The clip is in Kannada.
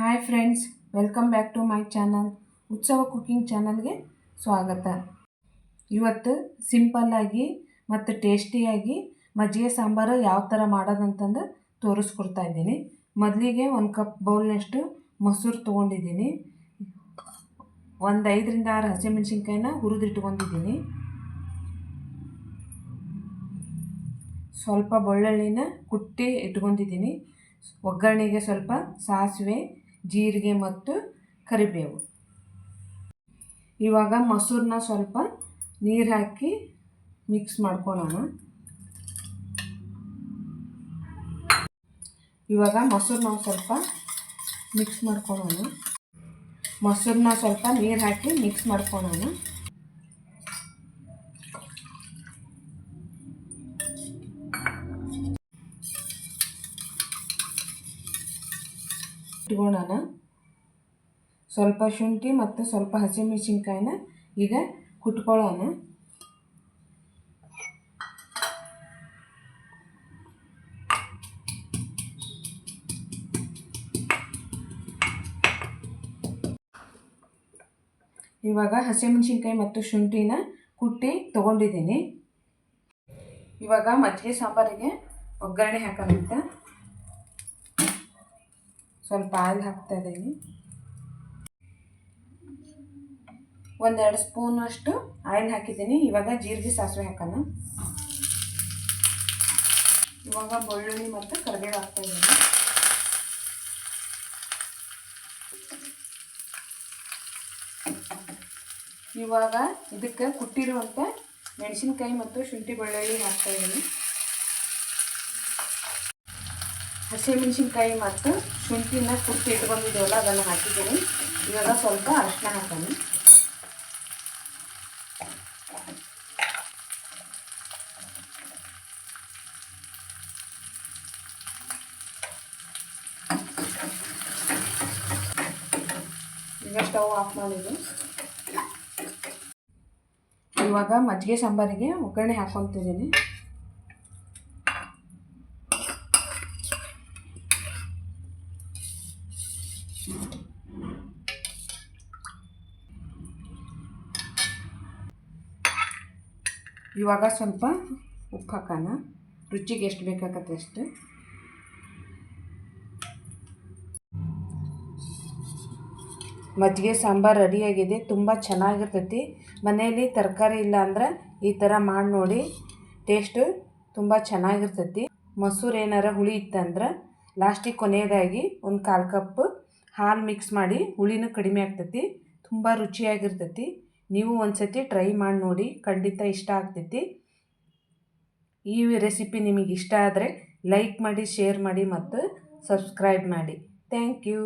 Hi friends welcome back to my channel Utsava cooking ಚಾನಲ್ಗೆ ಸ್ವಾಗತ. ಇವತ್ತು ಸಿಂಪಲ್ಲಾಗಿ ಮತ್ತು ಟೇಸ್ಟಿಯಾಗಿ ಮಜ್ಜಿಗೆ ಸಾಂಬಾರು ಯಾವ ಥರ ಮಾಡೋದಂತಂದು ತೋರಿಸ್ಕೊಡ್ತಾ ಇದ್ದೀನಿ. ಮೊದಲಿಗೆ ಒಂದು ಕಪ್ ಬೌಲ್ನಷ್ಟು ಮೊಸರು ತೊಗೊಂಡಿದ್ದೀನಿ. ಒಂದು ಐದರಿಂದ ಆರು ಹಸಿಮೆಣ್ಸಿನ್ಕಾಯಿನ ಹುರಿದಿಟ್ಕೊಂಡಿದ್ದೀನಿ. ಸ್ವಲ್ಪ ಬೆಳ್ಳುಳ್ಳಿನ ಕುಟ್ಟಿ ಇಟ್ಕೊಂಡಿದ್ದೀನಿ. ಒಗ್ಗರಣೆಗೆ ಸ್ವಲ್ಪ ಸಾಸಿವೆ ಜೀರಿಗೆ ಮತ್ತು ಕರಿಬೇವು. ಇವಾಗ ಮೊಸರನ್ನ ಸ್ವಲ್ಪ ನೀರು ಹಾಕಿ ಮಿಕ್ಸ್ ಮಾಡ್ಕೊಳ್ಳೋಣ ಇವಾಗ ಮೊಸರನ್ನ ಸ್ವಲ್ಪ ಮಿಕ್ಸ್ ಮಾಡ್ಕೊಳ್ಳೋಣ ಮೊಸರನ್ನ ಸ್ವಲ್ಪ ನೀರು ಹಾಕಿ ಮಿಕ್ಸ್ ಮಾಡ್ಕೊಳ್ಳೋಣ ಇಟ್ಕೊಳ್ಳೋಣ ಸ್ವಲ್ಪ ಶುಂಠಿ ಮತ್ತು ಸ್ವಲ್ಪ ಹಸಿಮೆಣಸಿನ್ಕಾಯಿನ ಈಗ ಕುಟ್ಕೊಳ್ಳೋಣ ಇವಾಗ ಹಸಿಮೆಣಸಿನ್ಕಾಯಿ ಮತ್ತು ಶುಂಠಿನ ಕುಟ್ಟಿ ತೊಗೊಂಡಿದ್ದೀನಿ. ಇವಾಗ ಮಜ್ಜಿಗೆ ಸಾಂಬಾರಿಗೆ ಒಗ್ಗರಣೆ ಹಾಕೋಣಂತ. ಸ್ವಲ್ಪ ಆಯಿಲ್ ಹಾಕ್ತಾ ಇದ್ದೀನಿ ಒಂದೆರಡು ಸ್ಪೂನಷ್ಟು ಆಯಿಲ್ ಹಾಕಿದ್ದೀನಿ. ಇವಾಗ ಜೀರಿಗೆ ಸಾಸಿವೆ ಹಾಕೋಣ. ಇವಾಗ ಬೆಳ್ಳುಳ್ಳಿ ಮತ್ತು ಕರಿಬೇವು ಹಾಕ್ತಾ ಇದ್ದೀನಿ ಇವಾಗ ಇದಕ್ಕೆ ಕುಟ್ಟಿರುವಂಥ ಮೆಣಸಿನ್ಕಾಯಿ ಮತ್ತು ಶುಂಠಿ ಬೆಳ್ಳುಳ್ಳಿ ಹಾಕ್ತಾ ಇದ್ದೀನಿ ಹಸಿಮೆಣಸಿನ್ಕಾಯಿ ಮತ್ತು ಶುಂಠಿನ ಕುಟ್ಟಿ ಇಟ್ಕೊಂಡಿದ್ದೇವಲ್ಲ ಅದನ್ನು ಹಾಕಿದ್ದೀನಿ. ಇವಾಗ ಸ್ವಲ್ಪ ಅರಿಶಿನ ಹಾಕೋಣ. ಈಗ ಸ್ಟವ್ ಆಫ್ ಮಾಡಿದ್ದು ಇವಾಗ ಮಜ್ಜಿಗೆ ಸಾಂಬಾರಿಗೆ ಒಗ್ಗರಣೆ ಹಾಕ್ಕೊತಿದ್ದೀನಿ ಇವಾಗ ಸ್ವಲ್ಪ ಉಪ್ಪು ಹಾಕೋಣ. ರುಚಿಗೆ ಎಷ್ಟು ಬೇಕಾಗತ್ತೆ ಅಷ್ಟು. ಮಜ್ಜಿಗೆ ಸಾಂಬಾರು ರೆಡಿಯಾಗಿದೆ ತುಂಬ ಚೆನ್ನಾಗಿರ್ತೈತಿ. ಮನೆಯಲ್ಲಿ ತರಕಾರಿ ಇಲ್ಲ ಅಂದ್ರೆ ಈ ಥರ ಮಾಡಿ ನೋಡಿ ಟೇಸ್ಟು ತುಂಬ ಚೆನ್ನಾಗಿರ್ತೈತಿ. ಮೊಸರು ಏನಾರ ಹುಳಿ ಇತ್ತಂದ್ರೆ ಲಾಸ್ಟಿಗೆ ಕೊನೆಯದಾಗಿ ಒಂದು ಕಾಲು ಕಪ್ ಹಾಲು ಮಿಕ್ಸ್ ಮಾಡಿ ಹುಳಿನೂ ಕಡಿಮೆ ಆಗ್ತೈತಿ, ತುಂಬ ರುಚಿಯಾಗಿರ್ತೈತಿ. ನೀವು ಒಂದು ಸತಿ ಟ್ರೈ ಮಾಡಿ ನೋಡಿ, ಖಂಡಿತ ಇಷ್ಟ ಆಗ್ತೈತಿ. ಈ ರೆಸಿಪಿ ನಿಮಗೆ ಇಷ್ಟ ಆದರೆ ಲೈಕ್ ಮಾಡಿ ಶೇರ್ ಮಾಡಿ ಮತ್ತು ಸಬ್ಸ್ಕ್ರೈಬ್ ಮಾಡಿ. Thank you